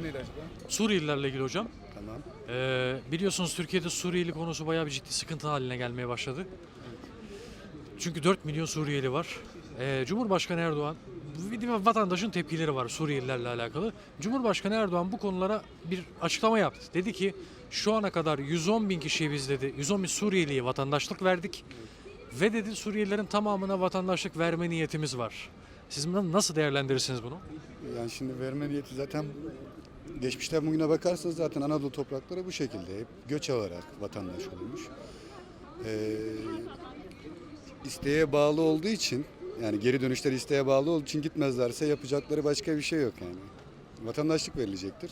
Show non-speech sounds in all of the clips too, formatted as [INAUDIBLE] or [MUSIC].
Konu neydi acaba? Suriyelilerle ilgili hocam. Tamam. Ee, biliyorsunuz Türkiye'de Suriyeli konusu bayağı bir ciddi sıkıntı haline gelmeye başladı. Çünkü 4 milyon Suriyeli var. Ee, Cumhurbaşkanı Erdoğan, bir de vatandaşın tepkileri var Suriyelilerle alakalı. Cumhurbaşkanı Erdoğan bu konulara bir açıklama yaptı. Dedi ki şu ana kadar 110 bin kişiye biz dedi, 110 bin Suriyeliye vatandaşlık verdik. Ve dedi Suriyelilerin tamamına vatandaşlık verme niyetimiz var. Siz bunu nasıl değerlendirirsiniz bunu? Yani şimdi verme niyeti zaten geçmişten bugüne bakarsanız zaten Anadolu toprakları bu şekilde hep göç alarak vatandaş olmuş. Ee, isteğe bağlı olduğu için yani geri dönüşleri isteğe bağlı olduğu için gitmezlerse yapacakları başka bir şey yok yani. Vatandaşlık verilecektir.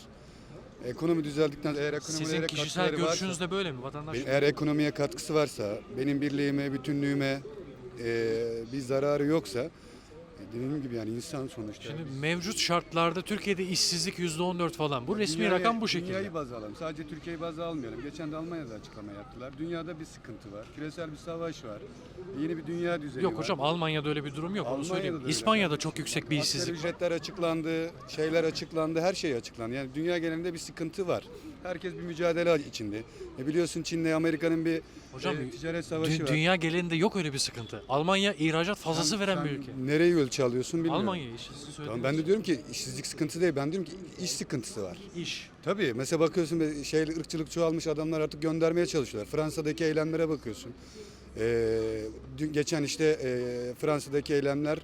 Ekonomi düzeldikten eğer ekonomilere Sizin kişisel katkıları varsa- görüşünüz de böyle mi? Vatandaşlık Eğer ekonomiye katkısı varsa, benim birliğime, bütünlüğüme e, bir zararı yoksa, dediğim gibi yani insan sonuçta. Şimdi mevcut şartlarda Türkiye'de işsizlik %14 falan. Bu resmi Dünyayı- rakam bu şekilde. Dünyayı baz alalım. Sadece Türkiye'yi baz almayalım. Geçen de Almanya'da açıklama yaptılar. Dünyada bir sıkıntı var. Küresel bir savaş var. Yeni bir dünya düzeni Yok var. hocam Almanya'da öyle bir durum yok onu Almanya'da söyleyeyim. da öyle. İspanya'da çok yüksek bir Asgari işsizlik ücretler açıklandı, şeyler açıklandı, her şey açıklandı. Yani dünya genelinde bir sıkıntı var. Herkes bir mücadele içinde. E biliyorsun Çin'le Amerika'nın bir Hocam, e, ticaret savaşı Dü- var. dünya genelinde yok öyle bir sıkıntı. Almanya ihracat fazlası Sen- veren sen bir ülke. Nereyi ölçü alıyorsun bilmiyorum. Almanya. Siz Tamam, ben de diyorum ki işsizlik sıkıntı değil. Ben diyorum ki iş sıkıntısı var. İş. Tabii mesela bakıyorsun şey ırkçılık çoğalmış adamlar artık göndermeye çalışıyorlar. Fransa'daki eylemlere bakıyorsun. Ee, dün geçen işte e, Fransa'daki eylemler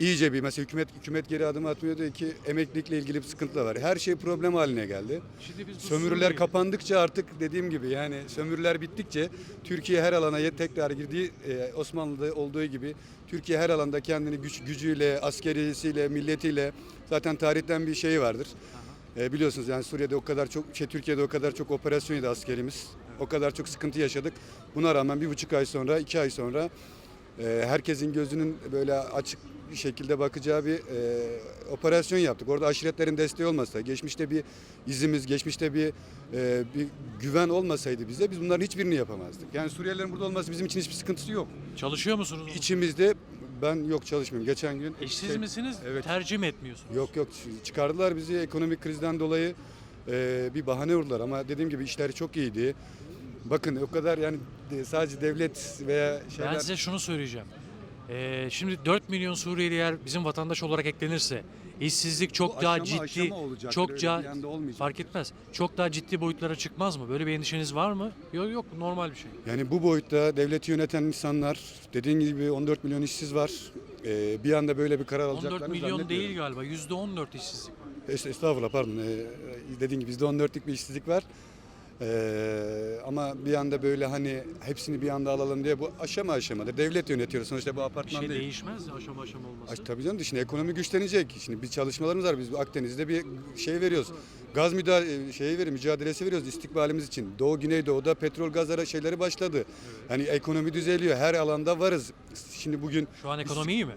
iyice bir mesela hükümet hükümet geri adım atmıyor diyor ki emeklilikle ilgili bir sıkıntılar var. Her şey problem haline geldi. Şimdi biz Sömürüler kapandıkça artık dediğim gibi yani sömürüler bittikçe Türkiye her alana tekrar girdiği e, Osmanlı'da olduğu gibi Türkiye her alanda kendini güç gücüyle, askerisiyle, milletiyle zaten tarihten bir şeyi vardır. E, biliyorsunuz yani Suriye'de o kadar çok, şey Türkiye'de o kadar çok operasyonuydu askerimiz. O kadar çok sıkıntı yaşadık. Buna rağmen bir buçuk ay sonra, iki ay sonra e, herkesin gözünün böyle açık bir şekilde bakacağı bir e, operasyon yaptık. Orada aşiretlerin desteği olmasa, geçmişte bir izimiz, geçmişte bir e, bir güven olmasaydı bize biz bunların hiçbirini yapamazdık. Yani Suriyelilerin burada olması bizim için hiçbir sıkıntısı yok. Çalışıyor musunuz? İçimizde ben yok çalışmıyorum. Geçen gün İşsiz şey- misiniz? Evet. Tercih mi etmiyorsunuz? Yok yok çıkardılar bizi ekonomik krizden dolayı e, bir bahane vurdular ama dediğim gibi işleri çok iyiydi. Bakın o kadar yani de- sadece devlet veya şeyler Ben size şunu söyleyeceğim. Ee, şimdi 4 milyon Suriyeli eğer bizim vatandaş olarak eklenirse işsizlik çok Bu daha aşama ciddi, aşama olacaktır, çok öyle daha anda fark etmez. Çok daha ciddi boyutlara çıkmaz mı? Böyle bir endişeniz var mı? Yok yok normal bir şey. Yani bu boyutta devleti yöneten insanlar dediğin gibi 14 milyon işsiz var. Ee, bir anda böyle bir karar alacaklarını 14 milyon zannetmiyorum. değil galiba. %14 işsizlik. Es- Estağfurullah pardon. Ee, dediğin gibi bizde 14'lük bir işsizlik var. Ee, ama bir anda böyle hani hepsini bir anda alalım diye bu aşama aşamadır. Devlet yönetiyor sonuçta bu Bir apartman şey değil. değişmez ya aşama aşama olması. Ay, tabii canım şimdi ekonomi güçlenecek. Şimdi bir çalışmalarımız var. Biz Akdeniz'de bir şey veriyoruz. Gaz müdahale şeyi veriyoruz, mücadelesi veriyoruz istikbalimiz için. Doğu Güneydoğu'da petrol gaz ara- şeyleri başladı. Hani ekonomi düzeliyor. Her alanda varız. Şimdi bugün Şu an ekonomi iyi mi?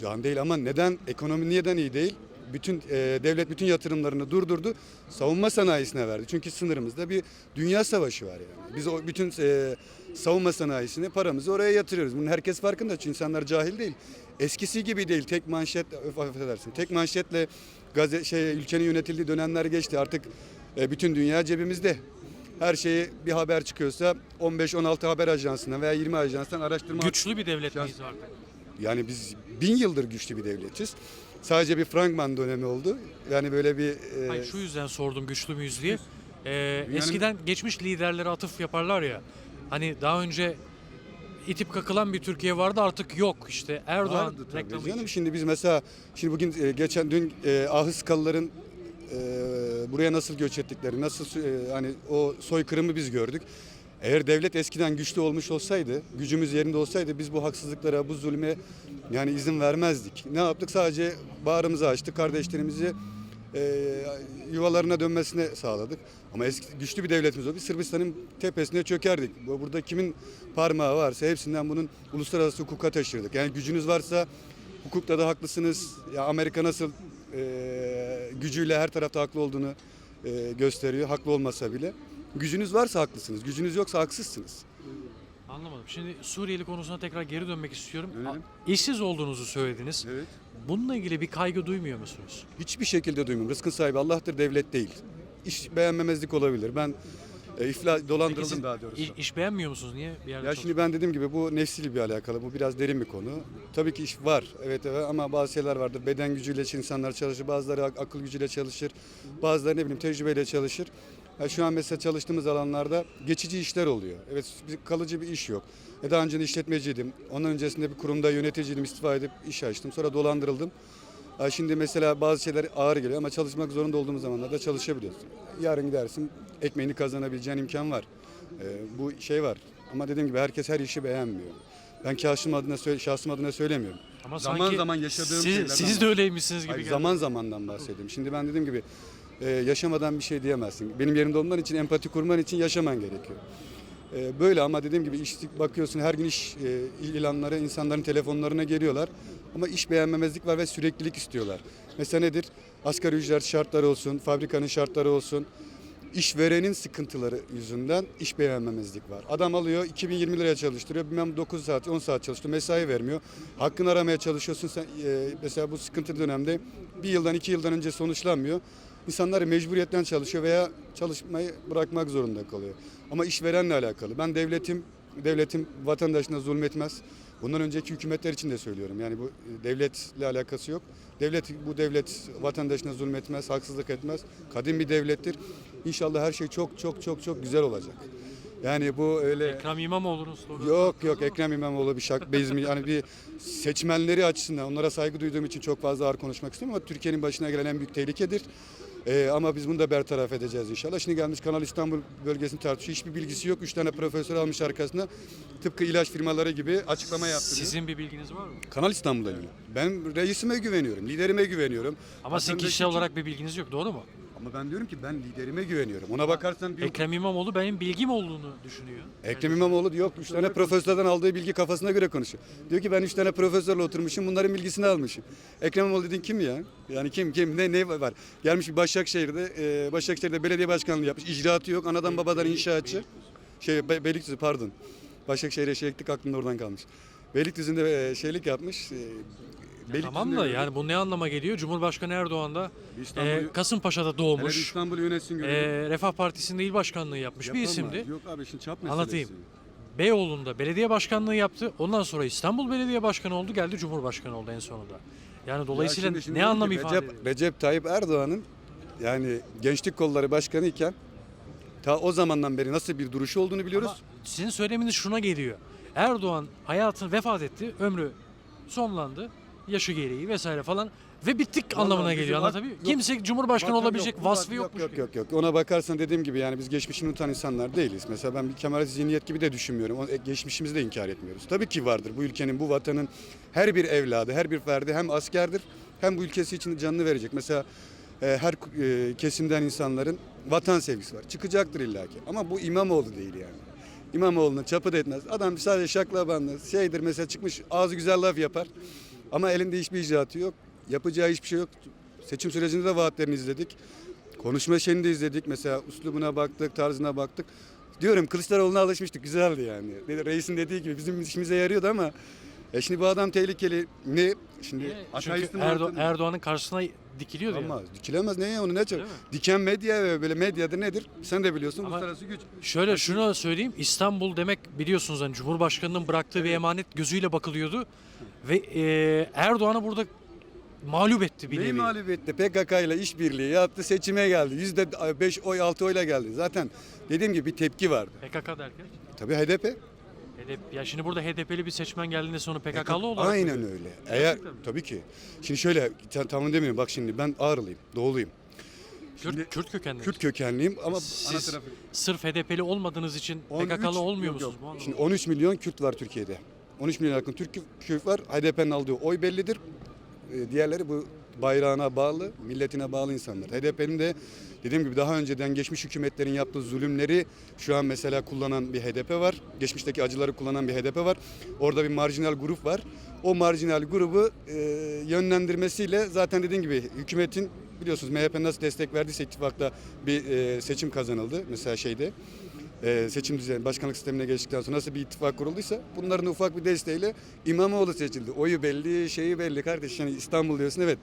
şu an değil ama neden ekonomi neden iyi değil? Bütün e, devlet bütün yatırımlarını durdurdu. Savunma sanayisine verdi. Çünkü sınırımızda bir dünya savaşı var yani. Biz o bütün e, savunma sanayisini paramızı oraya yatırıyoruz. Bunun herkes farkında çünkü insanlar cahil değil. Eskisi gibi değil. Tek manşet affedersin. Tek manşetle gazete şey ülkenin yönetildiği dönemler geçti. Artık e, bütün dünya cebimizde. Her şeyi bir haber çıkıyorsa 15-16 haber ajansından veya 20 ajanstan araştırma Güçlü bir devlet miyiz artık? yani biz bin yıldır güçlü bir devletiz. Sadece bir Frankman dönemi oldu. Yani böyle bir e, Hayır şu yüzden sordum güçlü müyüz diye. Ee, eskiden geçmiş liderlere atıf yaparlar ya. Hani daha önce itip kakılan bir Türkiye vardı artık yok işte. Erdoğan vardı tabii reklamı canım. için. Şimdi biz mesela şimdi bugün e, geçen dün e, Ahıskalıların e, buraya nasıl göç ettikleri, nasıl e, hani o soykırımı biz gördük. Eğer devlet eskiden güçlü olmuş olsaydı, gücümüz yerinde olsaydı biz bu haksızlıklara, bu zulme yani izin vermezdik. Ne yaptık? Sadece bağrımızı açtık, kardeşlerimizi e, yuvalarına dönmesine sağladık. Ama eski güçlü bir devletimiz o. Biz Sırbistan'ın tepesine çökerdik. Bu- Burada kimin parmağı varsa hepsinden bunun uluslararası hukuka taşırdık. Yani gücünüz varsa hukukta da haklısınız. Ya Amerika nasıl e, gücüyle her tarafta haklı olduğunu e, gösteriyor. Haklı olmasa bile. Gücünüz varsa haklısınız. Gücünüz yoksa haksızsınız. Anlamadım. Şimdi Suriyeli konusuna tekrar geri dönmek istiyorum. Dönelim. İşsiz olduğunuzu söylediniz. Evet. Bununla ilgili bir kaygı duymuyor musunuz? Hiçbir şekilde duymuyorum. Rızkın sahibi Allah'tır, devlet değil. İş beğenmemezlik olabilir. Ben e, Peki dolandırıldım siz daha doğrusu. iş, iş beğenmiyor musunuz? Niye bir yerde Ya şimdi ben dediğim gibi bu nefsiyle bir alakalı. Bu biraz derin bir konu. Tabii ki iş var. Evet evet ama bazı şeyler vardır. Beden gücüyle insanlar çalışır. Bazıları ak- akıl gücüyle çalışır. Bazıları ne bileyim tecrübeyle çalışır. Ya şu an mesela çalıştığımız alanlarda geçici işler oluyor. Evet bir kalıcı bir iş yok. E daha önce işletmeciydim. Onun öncesinde bir kurumda yöneticiydim. istifa edip iş açtım. Sonra dolandırıldım. Ha, Şimdi mesela bazı şeyler ağır geliyor ama çalışmak zorunda olduğumuz zamanlarda çalışabiliyorsun. Yarın gidersin ekmeğini kazanabileceğin imkan var. Ee, bu şey var. Ama dediğim gibi herkes her işi beğenmiyor. Ben şahsım adına, söyle- şahsım adına söylemiyorum. Ama zaman sanki zaman yaşadığım siz, şeylerden siz de öyleymişsiniz gibi Hayır, geldi. zaman zamandan bahsediyorum. Şimdi ben dediğim gibi e, yaşamadan bir şey diyemezsin. Benim yerimde olman için, empati kurman için yaşaman gerekiyor. E, böyle ama dediğim gibi iş bakıyorsun her gün iş e, ilanları insanların telefonlarına geliyorlar. Ama iş beğenmemezlik var ve süreklilik istiyorlar. Mesela nedir? Asgari ücret şartları olsun, fabrikanın şartları olsun. İşverenin sıkıntıları yüzünden iş beğenmemezlik var. Adam alıyor 2020 liraya çalıştırıyor. Bilmem 9 saat 10 saat çalıştırıyor. Mesai vermiyor. Hakkını aramaya çalışıyorsun. Sen, e, mesela bu sıkıntı dönemde bir yıldan iki yıldan önce sonuçlanmıyor. İnsanlar mecburiyetten çalışıyor veya çalışmayı bırakmak zorunda kalıyor. Ama işverenle alakalı. Ben devletim devletim vatandaşına zulmetmez. Bundan önceki hükümetler için de söylüyorum. Yani bu e, devletle alakası yok. Devlet bu devlet vatandaşına zulmetmez, haksızlık etmez. Kadim bir devlettir. İnşallah her şey çok çok çok çok güzel olacak. Yani bu öyle Ekrem İmamoğlu'nun sloganı. Yok yok Ekrem İmamoğlu bir şak bezmi yani bir seçmenleri açısından onlara saygı duyduğum için çok fazla ağır konuşmak istemiyorum ama Türkiye'nin başına gelen en büyük tehlikedir. Ee, ama biz bunu da bertaraf edeceğiz inşallah. Şimdi gelmiş Kanal İstanbul bölgesini tartışıyor. Hiçbir bilgisi yok. Üç tane profesör almış arkasına. Tıpkı ilaç firmaları gibi açıklama yaptırıyor. Sizin bir bilginiz var mı? Kanal İstanbul'da ilgili. Ben reisime güveniyorum, liderime güveniyorum. Ama sizin kişisel olarak bir bilginiz yok doğru mu? Ama ben diyorum ki ben liderime güveniyorum. Ona bakarsan bir Ekrem İmamoğlu benim bilgim olduğunu düşünüyor. Ekrem İmamoğlu diyor üç tane profesörden aldığı bilgi kafasına göre konuşuyor. Diyor ki ben üç tane profesörle oturmuşum bunların bilgisini almışım. Ekrem İmamoğlu dediğin kim ya? Yani kim kim ne ne var? Gelmiş bir Başakşehir'de e, Başakşehir'de belediye başkanlığı yapmış. İcraatı yok. Anadan babadan inşaatçı. Şey Be- Beylikdüzü pardon. Başakşehir'e şeyliklik aklımda oradan kalmış. Beylikdüzü'nde e, şeylik yapmış. E, Tamam da yani bu ne anlama geliyor? Cumhurbaşkanı Erdoğan da İstanbul'u- e, Kasımpaşa'da doğmuş. İstanbul'u yönetsin E, görelim. Refah Partisi'nde il başkanlığı yapmış bir Yapamaz. isimdi. Yok abi şimdi çap Anlatayım. meselesi. Beyoğlu'nda belediye başkanlığı yaptı. Ondan sonra İstanbul Belediye Başkanı oldu. Geldi Cumhurbaşkanı oldu en sonunda. Yani dolayısıyla şimdi- şimdi ne diyorum anlam ki ifade Recep, ediyor? Recep Tayyip Erdoğan'ın yani gençlik kolları başkanı iken ta o zamandan beri nasıl bir duruşu olduğunu biliyoruz. Ama sizin söyleminiz şuna geliyor. Erdoğan hayatını vefat etti. Ömrü sonlandı. Yaşı gereği vesaire falan. Ve bittik Vallahi anlamına bizim geliyor vak- anlatabiliyor muyum? yok, Kimse Cumhurbaşkanı Vatan olabilecek yok, vasfı yok, yokmuş Yok gibi. yok yok. Ona bakarsan dediğim gibi yani biz geçmişini unutan insanlar değiliz. Mesela ben bir Kemal zihniyet gibi de düşünmüyorum. O, e, geçmişimizi de inkar etmiyoruz. Tabii ki vardır bu ülkenin, bu vatanın her bir evladı, her bir ferdi hem askerdir hem bu ülkesi için canını verecek. Mesela e, her e, kesimden insanların vatan sevgisi var. Çıkacaktır illaki. Ama bu İmamoğlu değil yani. İmamoğlu'na çapı da etmez. Adam sadece şaklabanlı şeydir mesela çıkmış ağzı güzel laf yapar. Ama elinde hiçbir icraatı yok. Yapacağı hiçbir şey yok. Seçim sürecinde de vaatlerini izledik. Konuşma şeyini de izledik. Mesela üslubuna baktık, tarzına baktık. Diyorum Kılıçdaroğlu'na alışmıştık. Güzeldi yani. Reisin dediği gibi bizim işimize yarıyordu ama e şimdi bu adam tehlikeli. Ne? Şimdi ateistin Çünkü Erdo- mantığı- Erdoğan'ın karşısına dikiliyordu ya. ama dikilemez ne ya onu ne mi? Diken medya ve böyle medyada nedir? Sen de biliyorsun. Ama- Uluslararası güç. Şöyle şunu söyleyeyim. İstanbul demek biliyorsunuz hani Cumhurbaşkanı'nın bıraktığı bir emanet gözüyle bakılıyordu. Ve e, Erdoğan'ı burada mağlup etti bir Neyi nevi. mağlup etti? PKK ile işbirliği yaptı, seçime geldi. Yüzde beş oy, altı oyla geldi. Zaten dediğim gibi bir tepki vardı. PKK derken? Tabii HDP. HDP, ya şimdi burada HDP'li bir seçmen geldiğinde sonra PKK'lı olarak Aynen mı? öyle. Eğer mi? tabii ki. Şimdi şöyle tam, tamam demiyorum. Bak şimdi ben Ağrılıyım, Doğuluyum. Kürt, Şimdi- Kürt kökenli. Kürt kökenliyim ama ana Siz tarafı sırf HDP'li olmadığınız için 13 PKK'lı olmuyor yok, musunuz? Şimdi 13 milyon Kürt var Türkiye'de. 13 milyon yakın Türk Kürt var. HDP'nin aldığı oy bellidir. Ee, Diğerleri bu bayrağına bağlı, milletine bağlı insanlar. HDP'nin de dediğim gibi daha önceden geçmiş hükümetlerin yaptığı zulümleri şu an mesela kullanan bir HDP var. Geçmişteki acıları kullanan bir HDP var. Orada bir marjinal grup var. O marjinal grubu e, yönlendirmesiyle zaten dediğim gibi hükümetin biliyorsunuz MHP nasıl destek verdiyse ittifakta bir e, seçim kazanıldı mesela şeyde e, seçim düzeni, başkanlık sistemine geçtikten sonra nasıl bir ittifak kurulduysa bunların ufak bir desteğiyle İmamoğlu seçildi. Oyu belli, şeyi belli kardeş. Yani İstanbul diyorsun evet.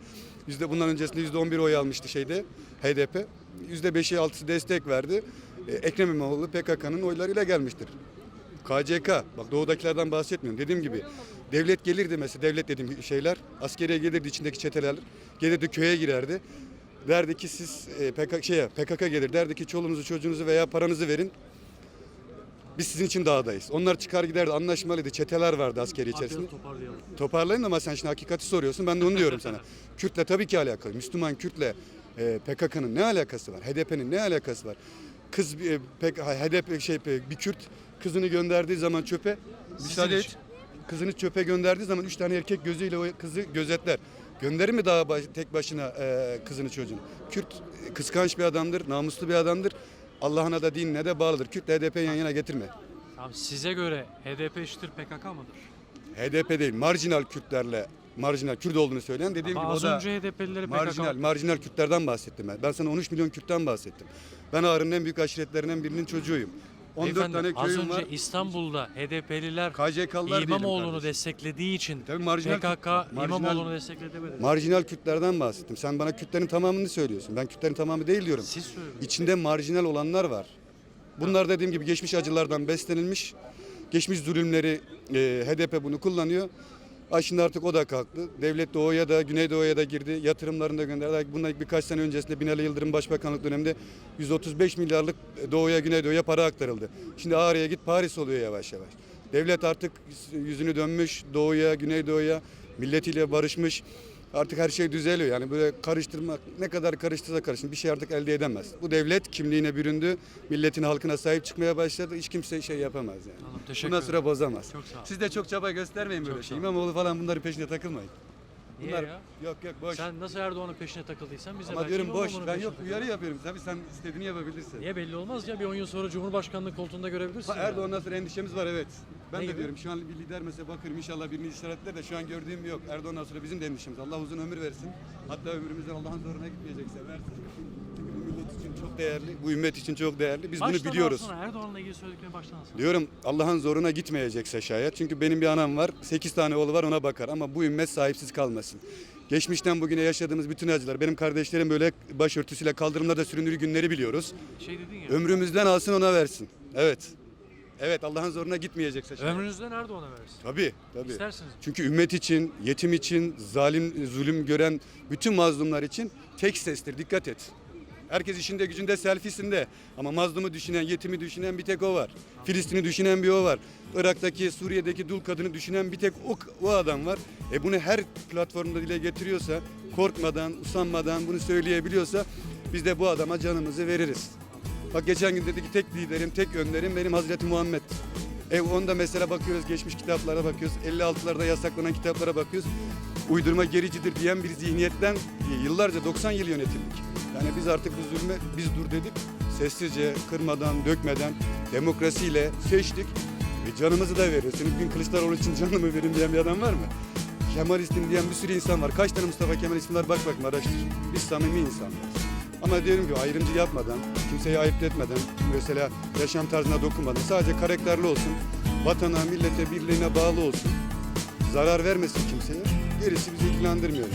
Yüzde, bundan öncesinde yüzde on bir oy almıştı şeyde HDP. Yüzde beşi altısı destek verdi. E, Ekrem İmamoğlu PKK'nın oylarıyla gelmiştir. KCK, bak doğudakilerden bahsetmiyorum. Dediğim gibi devlet gelirdi mesela, devlet dediğim şeyler, askeriye gelirdi içindeki çeteler, gelirdi köye girerdi. Derdi ki siz e, PKK, şeye, PKK gelir, derdi ki çoluğunuzu çocuğunuzu veya paranızı verin. Biz sizin için dağdayız. Onlar çıkar giderdi, anlaşmalıydı. Çeteler vardı askeri içerisinde. Toparlayalım. Toparlayın ama sen şimdi hakikati soruyorsun. Ben de onu diyorum sana. [LAUGHS] Kürtle tabii ki alakalı. Müslüman Kürtle e, PKK'nın ne alakası var? HDP'nin ne alakası var? Kız e, pek HDP şey bir Kürt kızını gönderdiği zaman çöpe müsaade et. Kızını çöpe gönderdiği zaman üç tane erkek gözüyle o kızı gözetler. Gönderir mi daha baş- tek başına e, kızını çocuğunu? Kürt e, kıskanç bir adamdır, namuslu bir adamdır. Allah'ına da dinine de bağlıdır. Kürtle HDP yan yana getirme. Tamam size göre HDP eşittir PKK mıdır? HDP değil, marjinal Kürtlerle marjinal Kürt olduğunu söyleyen dediğim Ama gibi az o da önce marjinal, PKK... marjinal Kürtlerden bahsettim ben. Ben sana 13 milyon Kürt'ten bahsettim. Ben Ağrı'nın en büyük aşiretlerinden birinin çocuğuyum. 14 Beyefendi, tane az köyüm önce var. İstanbul'da HDP'liler KCK'lılar İmamoğlu'nu desteklediği için Tabii marjinal PKK marjinal- İmamoğlu'nu destekledemedi. Marjinal Kürtlerden bahsettim. Sen bana Kürtlerin tamamını söylüyorsun. Ben Kürtlerin tamamı değil diyorum. Siz söyleyin. İçinde marjinal olanlar var. Bunlar dediğim gibi geçmiş acılardan beslenilmiş. Geçmiş zulümleri e, HDP bunu kullanıyor. Ay şimdi artık o da kalktı. Devlet doğuya da Güneydoğu'ya da girdi. Yatırımlarını da gönderdi. Bundan birkaç sene öncesinde Binali Yıldırım Başbakanlık döneminde 135 milyarlık doğuya Güneydoğu'ya para aktarıldı. Şimdi Ağrı'ya git Paris oluyor yavaş yavaş. Devlet artık yüzünü dönmüş doğuya, Güneydoğu'ya, milletiyle barışmış. Artık her şey düzeliyor. Yani böyle karıştırmak ne kadar karıştırsa karışsın bir şey artık elde edemez. Bu devlet kimliğine büründü. Milletin halkına sahip çıkmaya başladı. Hiç kimse şey yapamaz yani. Tamam, teşekkür Bundan sonra bozamaz. Çok sağ ol. Siz de çok çaba göstermeyin böyle Çok şey. İmamoğlu falan bunların peşine takılmayın. Niye Bunlar ya? yok yok boş. Sen nasıl Erdoğan'ın peşine takıldıysan biz de Ama diyorum boş. Ben yok uyarı yapıyorum. Tabii sen istediğini yapabilirsin. Niye belli olmaz ya bir 10 yıl sonra Cumhurbaşkanlığı koltuğunda görebilirsin. Ha, ya. Erdoğan'dan sonra endişemiz var evet. Ben Ne de gibi? diyorum şu an bir lider mesela bakıyorum inşallah birini işaretler de şu an gördüğüm yok. Erdoğan'dan sonra bizim de endişemiz. Allah uzun ömür versin. Hatta ömrümüzden Allah'ın zoruna gitmeyecekse versin. Çünkü bu millet için çok değerli. Bu ümmet için çok değerli. Biz Baştan bunu biliyoruz. alsana, Erdoğan'la ilgili söylediklerini baştan alsana. Diyorum Allah'ın zoruna gitmeyecekse şayet. Çünkü benim bir anam var. 8 tane oğlu var ona bakar. Ama bu ümmet sahipsiz kalmasın. Geçmişten bugüne yaşadığımız bütün acılar. Benim kardeşlerim böyle başörtüsüyle kaldırımlarda süründüğü günleri biliyoruz. Şey dedin ya. Ömrümüzden alsın ona versin. Evet. Evet Allah'ın zoruna gitmeyecekse şayet. Ömrünüzden Erdoğan'a versin. Tabii tabii. İstersiniz. Çünkü ümmet için, yetim için, zalim, zulüm gören bütün mazlumlar için tek sestir. Dikkat et. Herkes işinde gücünde selfiesinde ama mazlumu düşünen, yetimi düşünen bir tek o var. Filistin'i düşünen bir o var. Irak'taki, Suriye'deki dul kadını düşünen bir tek o, o adam var. E bunu her platformda dile getiriyorsa, korkmadan, usanmadan bunu söyleyebiliyorsa biz de bu adama canımızı veririz. Bak geçen gün dedi ki tek liderim, tek önderim benim Hazreti Muhammed. E onda mesela bakıyoruz geçmiş kitaplara bakıyoruz. 56'larda yasaklanan kitaplara bakıyoruz. Uydurma gericidir diyen bir zihniyetten yıllarca 90 yıl yönetildik. Yani biz artık bu zulme biz dur dedik. Sessizce, kırmadan, dökmeden, demokrasiyle seçtik. Ve canımızı da veriyoruz. Senin bugün Kılıçdaroğlu için canımı verin diyen bir adam var mı? Kemalistim diyen bir sürü insan var. Kaç tane Mustafa Kemal ismi var bak bakma araştır. Biz samimi insanlarız. Ama diyorum ki ayrımcı yapmadan, kimseyi ayırt etmeden, mesela yaşam tarzına dokunmadan, sadece karakterli olsun, vatana, millete, birliğine bağlı olsun, zarar vermesin kimseye, gerisi bizi ilgilendirmiyor.